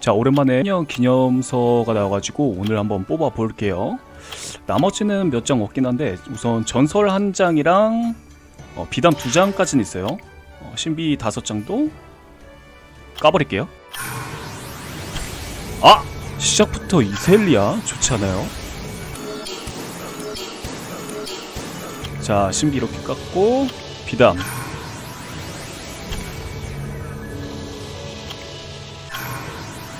자 오랜만에 년 기념서가 나와가지고 오늘 한번 뽑아 볼게요. 나머지는 몇 장 없긴 한데 우선 전설 한 장이랑 어, 비담 두 장까지는 있어요. 어, 신비 다섯 장도 까버릴게요. 아 시작부터 이셀리아 좋지 않아요? 자 신비 이렇게 깎고 비담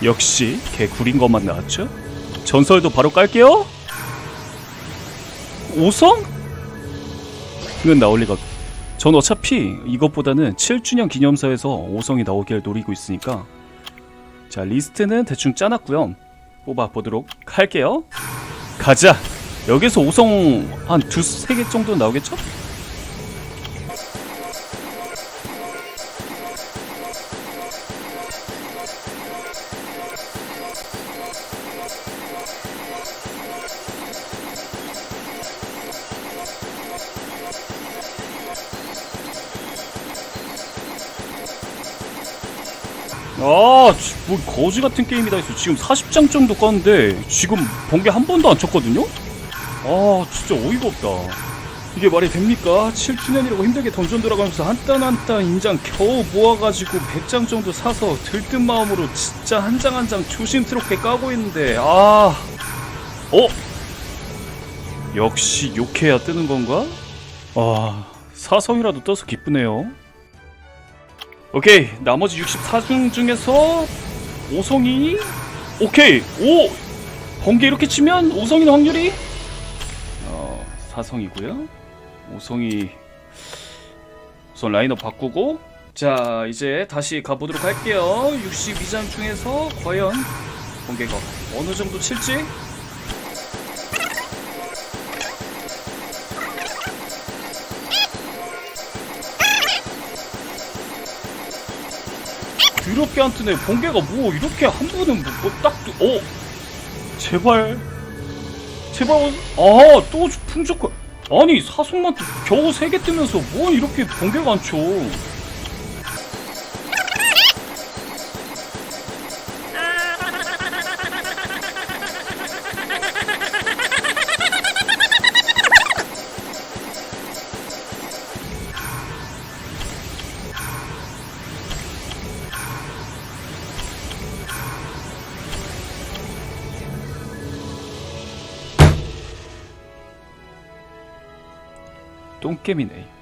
역시 개 구린 것만 나왔죠? 전설도 바로 깔게요. 5성? 는 나올 리가. 전 어차피 이것보다는 7주년 기념사에서 5성이 나오길 노리고 있으니까. 자 리스트는 대충 짜놨고요. 뽑아 보도록 할게요. 가자. 여기서 5성 한 두세 개 정도 나오겠죠? 아, 지- 뭐 거지 같은 게임이다 했어. 지금 40장 정도 껐는데 지금 번개 한 번도 안 쳤거든요? 아, 진짜 어이가 없다. 이게 말이 됩니까? 7주년이라고 힘들게 던전 돌아가면서 한 단 한 단 인장 겨우 모아가지고 100장 정도 사서 들뜬 마음으로 진짜 한 장 한 장 조심스럽게 까고 있는데 아, 어? 역시 욕해야 뜨는 건가? 아, 사성이라도 떠서 기쁘네요. 오케이 나머지 64중 중에서 5성이 오케이 오! 번개 이렇게 치면 5성인 확률이? 어 4성이고요. 5성이 우선 라인업 바꾸고 자 이제 다시 가보도록 할게요. 62장 중에서 과연 번개가 어느 정도 칠지 이렇게 안 뜨네. 번개가 뭐 이렇게 한 번은 뭐딱 어? 제발 제발 아또 풍족한 아니 사속만 겨우 세 개 뜨면서 뭐 이렇게 번개가 안 쳐? 똥개미네.